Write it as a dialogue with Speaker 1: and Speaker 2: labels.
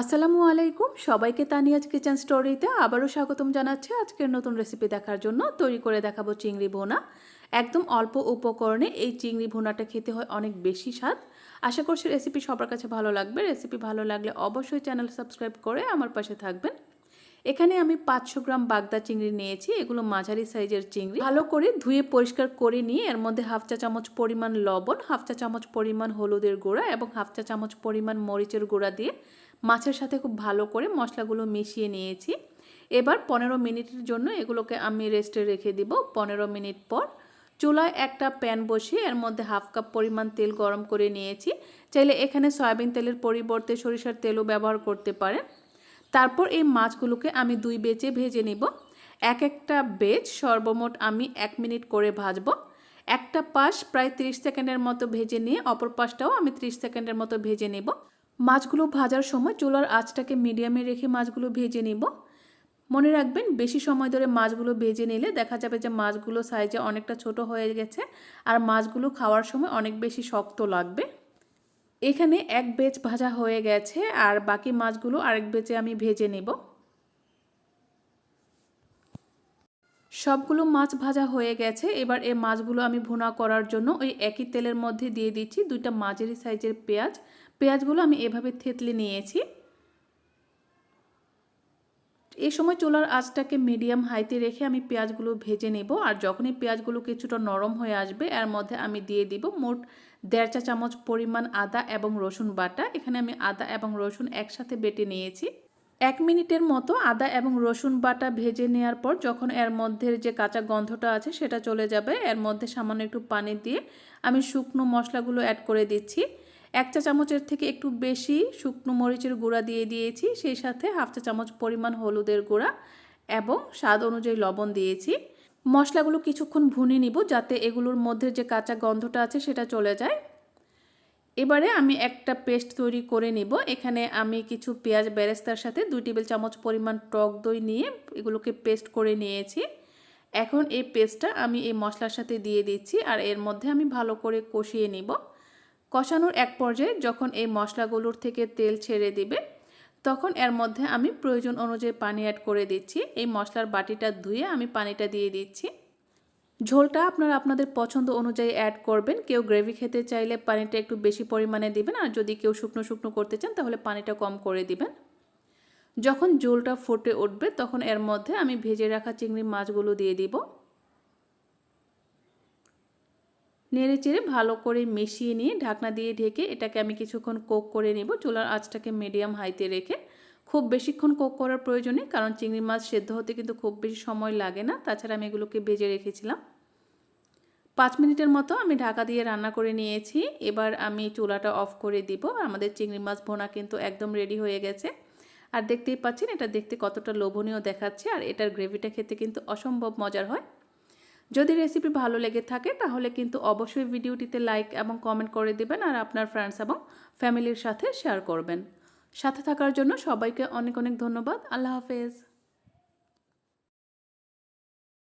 Speaker 1: আসসালামু আলাইকুম। সবাইকে তানিয়াজ কিচেন স্টোরিতে আবারও স্বাগতম জানাচ্ছি আজকের নতুন রেসিপি দেখার জন্য। তৈরি করে দেখাবো চিংড়ি ভোনা। একদম অল্প উপকরণে এই চিংড়ি ভোনাটা খেতে হয় অনেক বেশি স্বাদ। আশা করছি রেসিপি সবার কাছে ভালো লাগবে। রেসিপি ভালো লাগলে অবশ্যই চ্যানেল সাবস্ক্রাইব করে আমার পাশে থাকবেন। এখানে আমি পাঁচশো গ্রাম বাগদা চিংড়ি নিয়েছি। এগুলো মাঝারি সাইজের চিংড়ি। ভালো করে ধুয়ে পরিষ্কার করে নিয়ে এর মধ্যে হাফ চা চামচ পরিমাণ লবণ, হাফ চা চামচ পরিমাণ হলুদের গুঁড়া এবং হাফ চা চামচ পরিমাণ মরিচের গুঁড়া দিয়ে মাছের সাথে খুব ভালো করে মশলাগুলো মিশিয়ে নিয়েছি। এবার পনেরো মিনিটের জন্য এগুলোকে আমি রেস্টে রেখে দিব। পনেরো মিনিট পর চুলায় একটা প্যান বসিয়ে এর মধ্যে হাফ কাপ পরিমাণ তেল গরম করে নিয়েছি। চাইলে এখানে সয়াবিন তেলের পরিবর্তে সরিষার তেলও ব্যবহার করতে পারেন। তারপর এই মাছগুলোকে আমি দুই বেচে ভেজে নিব। এক একটা বেচ সর্বমোট আমি এক মিনিট করে ভাজবো। একটা পাশ প্রায় 30 সেকেন্ডের মতো ভেজে নিয়ে অপর পাশটাও আমি 30 সেকেন্ডের মতো ভেজে নেব। মাছগুলো ভাজার সময় চুলার আঁচটাকে মিডিয়ামে রেখে মাছগুলো ভেজে নিব। মনে রাখবেন, বেশি সময় ধরে মাছগুলো ভেজে নিলে দেখা যাবে যে মাছগুলো সাইজে অনেকটা ছোট হয়ে গেছে আর মাছগুলো খাওয়ার সময় অনেক বেশি শক্ত লাগবে। এখানে এক বেচ ভাজা হয়ে গেছে আর বাকি মাছগুলো আরেক বেচে আমি ভেজে নেব। সবগুলো মাছ ভাজা হয়ে গেছে। এবার এই মাছগুলো আমি ভুনা করার জন্য ওই একই তেলের মধ্যে দিয়ে দিচ্ছি দুইটা মাঝারি সাইজের পেঁয়াজ। পেঁয়াজগুলো আমি এভাবে থেতলে নিয়েছি। এই সময় চুলার আঁচটাকে মিডিয়াম হাইতে রেখে আমি পেঁয়াজগুলো ভেজে নেব। আর যখনই পেঁয়াজগুলো কিছুটা নরম হয়ে আসবে, এর মধ্যে আমি দিয়ে দিব মোট দেড় চা চামচ পরিমাণ আদা এবং রসুন বাটা। এখানে আমি আদা এবং রসুন একসাথে বেটে নিয়েছি। এক মিনিটের মতো আদা এবং রসুন বাটা ভেজে নেওয়ার পর যখন এর মধ্যে যে কাঁচা গন্ধটা আছে সেটা চলে যাবে, এর মধ্যে সামান্য একটু পানি দিয়ে আমি শুকনো মশলাগুলো অ্যাড করে দিচ্ছি। এক চা চামচের থেকে একটু বেশি শুকনো মরিচের গুঁড়া দিয়ে দিয়েছি, সেই সাথে হাফ চা চামচ পরিমাণ হলুদের গুঁড়া এবং স্বাদ অনুযায়ী লবণ দিয়েছি। মশলাগুলো কিছুক্ষণ ভুনে নিব যাতে এগুলোর মধ্যে যে কাঁচা গন্ধটা আছে সেটা চলে যায়। এবারে আমি একটা পেস্ট তৈরি করে নিব। এখানে আমি কিছু পেঁয়াজ বেরেস্তার সাথে দুই টেবিল চামচ পরিমাণ টক দই নিয়ে এগুলোকে পেস্ট করে নিয়েছি। এখন এই পেস্টটা আমি এই মশলার সাথে দিয়ে দিচ্ছি আর এর মধ্যে আমি ভালো করে কষিয়ে নিব। কষানোর এক পর্যায়ে যখন এই মশলাগুলোর থেকে তেল ছেড়ে দিবে, তখন এর মধ্যে আমি প্রয়োজন অনুযায়ী পানি অ্যাড করে দিচ্ছি। এই মশলার বাটিটা ধুয়ে আমি পানিটা দিয়ে দিচ্ছি। ঝোলটা আপনারা আপনাদের পছন্দ অনুযায়ী অ্যাড করবেন। কেউ গ্রেভি খেতে চাইলে পানিটা একটু বেশি পরিমাণে দিবেন, আর যদি কেউ শুকনো শুকনো করতে চান তাহলে পানিটা কম করে দিবেন। যখন ঝোলটা ফুটে উঠবে তখন এর মধ্যে আমি ভেজে রাখা চিংড়ি মাছগুলো দিয়ে দিব। নেড়ে চেড়ে ভালো করে মিশিয়ে নিয়ে ঢাকনা দিয়ে ঢেকে এটাকে আমি কিছুক্ষণ কোক করে নেব। চুলার আঁচটাকে মিডিয়াম হাইতে রেখে। খুব বেশিক্ষণ কোক করার প্রয়োজনে কারণ চিংড়ি মাছ সেদ্ধ হতে কিন্তু খুব বেশি সময় লাগে না। তাছাড়া আমি এগুলোকে ভেজে রেখেছিলাম। পাঁচ মিনিটের মতো আমি ঢাকা দিয়ে রান্না করে নিয়েছি। এবার আমি চুলাটা অফ করে দিব। আমাদের চিংড়ি মাছ ভোনা কিন্তু একদম রেডি হয়ে গেছে। আর দেখতেই পাচ্ছেন, এটা দেখতে কতটা লোভনীয় দেখাচ্ছে। আর এটার গ্রেভিটা খেতে কিন্তু অসম্ভব মজার হয়। যদি রেসিপি ভালো লেগে থাকে, তাহলে কিন্তু অবশ্যই ভিডিওটিতে লাইক এবং কমেন্ট করে দেবেন আর আপনার ফ্রেন্ডস এবং ফ্যামিলির সাথে শেয়ার করবেন। সাথে থাকার জন্য সবাইকে অনেক অনেক ধন্যবাদ। আল্লাহ হাফেজ।